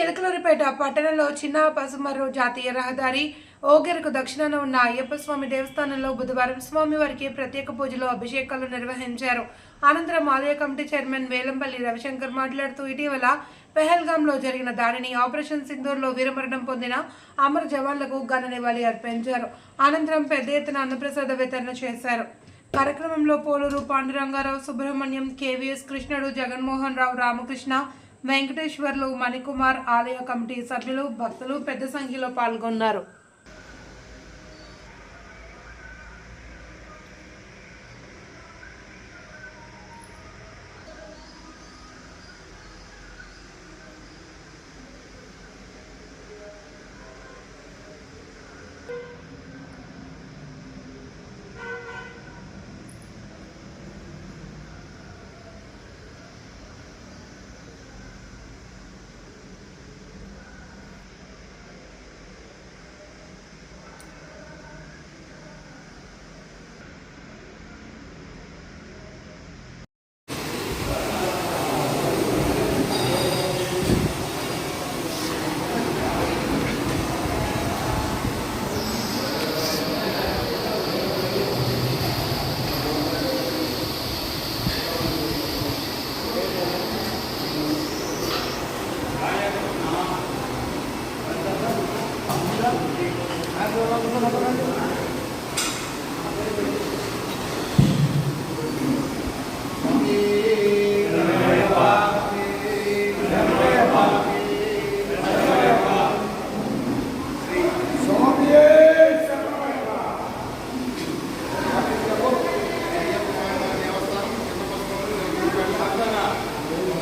చిలకలూరిపేట పట్టణంలో చిన్న పసుమర్రు జాతీయ రహదారి ఓగెరకు దక్షిణాన ఉన్న అయ్యప్ప స్వామి దేవస్థానంలో బుధవారం స్వామివారికి ప్రత్యేక పూజలు అభిషేకాలు నిర్వహించారు. అనంతరం ఆలయ కమిటీ చైర్మన్ వేలంపల్లి రవిశంకర్ మాట్లాడుతూ ఇటీవల పెహల్గాంలో జరిగిన దాడిని ఆపరేషన్ సింధూర్లో వీరమరణం పొందిన అమర జవాన్లకు ఘన నివాళి అర్పించారు. అనంతరం పెద్ద ఎత్తున అన్నప్రసాద వితరణ చేశారు. కార్యక్రమంలో పోలూరు పాండురంగారావు సుబ్రహ్మణ్యం కేవీఎస్ కృష్ణుడు జగన్మోహన్ రావు రామకృష్ణ వెంకటేశ్వర్లు మణికుమార్ ఆలయ కమిటీ సభ్యులు భక్తులు పెద్ద సంఖ్యలో పాల్గొన్నారు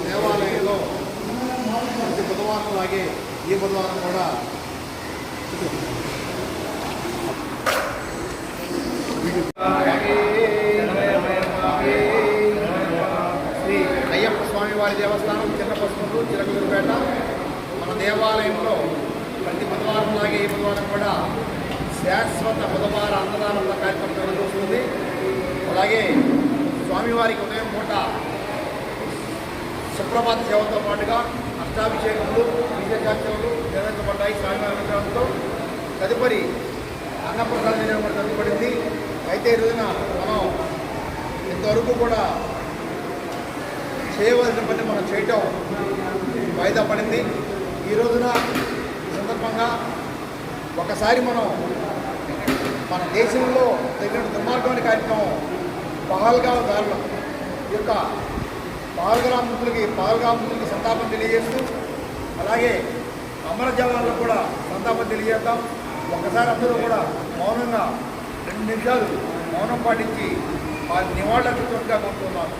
దేవాలయంలో బుధవారం లాగే ఈ బుధవారం కూడా శ్రీ అయ్యప్ప స్వామివారి దేవస్థానం చిన్న పసుపు చిరకలూరుపేట మన దేవాలయంలో ప్రతి బుధవారం లాగే ఈ బుధవారం కూడా శాశ్వత బుధవార అన్నదానం కార్యక్రమం జరుగుతుంది. అలాగే స్వామివారికి ఉదయం పూట సుప్రభాత సేవతో పాటుగా అష్టాభిషేకములు విశేషాచములు నిర్వహించబడ్డాయి స్వామివారి విగ్రహంతో తదుపరి అన్నప్రసాద వినియోగం తదుపడింది అయితే ఈ రోజున మనం ఇంతవరకు కూడా చేయవలసిన పని మనం చేయటం వాయిదా పడింది. ఈ రోజున సందర్భంగా ఒకసారి మనం మన దేశంలో తగిన దుర్మార్గమైన కార్యక్రమం పహల్గా దారుణం. ఈ యొక్క పహల్గాం మృతులకి పహల్గాం మృతులకి సంతాపం తెలియజేస్తూ అలాగే అమర జవాన్లకు కూడా సంతాపం తెలియజేద్దాం. ఒకసారి అందరూ కూడా మౌనంగా రెండు నిమిషాలు మౌనం పాటించి వారి నివాళులర్పించగా కోరుతున్నాను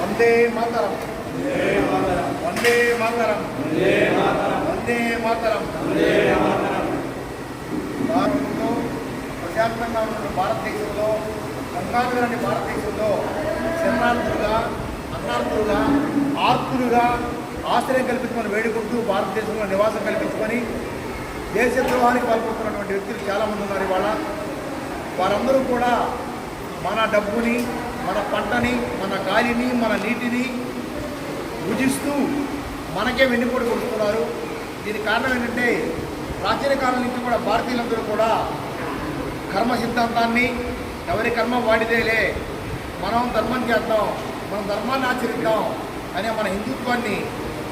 వందే మాతరం. వందే మాతరం. వందే మాతరం. భారతంలో ప్రశాంతంగా ఉన్న భారతదేశంలో గంగాధరని భారతదేశంలో శరణార్థులుగా అన్నార్థులుగా ఆర్తులుగా ఆశ్రయం కల్పించుకొని వేడుకుంటూ భారతదేశంలో నివాసం కల్పించుకొని దేశద్రోహానికి పాల్పడుతున్నటువంటి వ్యక్తులు చాలామంది ఉన్నారు ఇవాళ. వారందరూ కూడా మన డబ్బుని మన పంటని మన గాలిని మన నీటిని భుజిస్తూ మనకే వెన్నుపోటు కొడుతున్నారు. దీనికి కారణం ఏంటంటే ప్రాచీన కాలం నుంచి కూడా భారతీయులందరూ కూడా కర్మ సిద్ధాంతాన్ని ఎవరి కర్మ వాడిదేలే మనం ధర్మం చేద్దాం మనం ధర్మాన్ని ఆచరిద్దాం అనే మన హిందుత్వాన్ని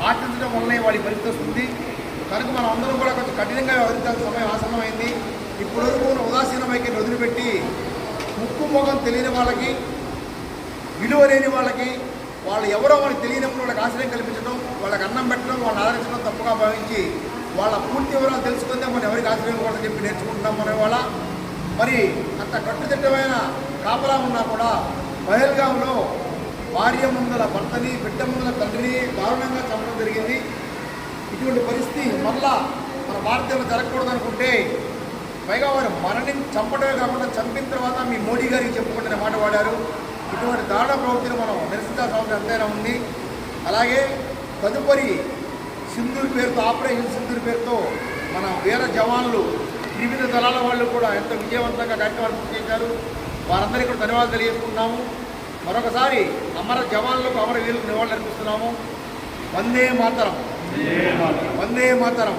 ఆచరించడం వల్లనే వాడి పరిస్థితి వస్తుంది. కనుక మనం అందరం కూడా కొంచెం కఠినంగా వ్యవహరించాల్సిన సమయం ఆసన్నమైంది. ఇప్పటి వరకు ఉదాసీన వైఖరిని వదిలిపెట్టి ముక్కు మొగం తెలియని వాళ్ళకి విలువ లేని వాళ్ళకి వాళ్ళు ఎవరో వాళ్ళకి తెలియనప్పుడు వాళ్ళకి ఆశ్రయం కల్పించడం వాళ్ళకి అన్నం పెట్టడం వాళ్ళని ఆదరించడం తప్పుగా భావించి వాళ్ళ పూర్తి వివరాలు తెలుసుకుంటే మనం ఎవరికి ఆశ్రయం కూడా చెప్పి నేర్చుకుంటున్నాం మనం ఇవాళ. మరి అంత కట్టుదిట్టమైన కాపలా ఉన్నా కూడా పహల్గాంలో భార్య ముందల భర్తని బిడ్డ ముందల తండ్రిని దారుణంగా చంపడం జరిగింది. ఇటువంటి పరిస్థితి మళ్ళా మన భారతీయులు జరగకూడదు అనుకుంటే పైగా వారు మనని చంపడమే కాకుండా చంపిన తర్వాత మీ మోడీ గారికి చెప్పుకుంటున్న మాట వాడారు. ఇటువంటి దారుణ ప్రవృత్తిని మనం నిరసించాల్సిన అవసరం ఎంతైనా ఉంది? అలాగే తదుపరి సింధూర్ పేరుతో ఆపరేషన్ సింధూర్ పేరుతో మన వీర జవాన్లు వివిధ దళాల వాళ్ళు కూడా ఎంతో విజయవంతంగా కార్యక్రమాలు పూర్తి చేశారు. వారందరికీ కూడా ధన్యవాదాలు తెలియజేసుకుంటున్నాము. మరొకసారి అమర జవాన్లకు అమర వీరులకు నివాళులు అర్పిస్తున్నాము. వందే మాతరం. వందే మాతరం.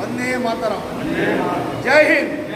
వందే మాతరం. జై హింద్.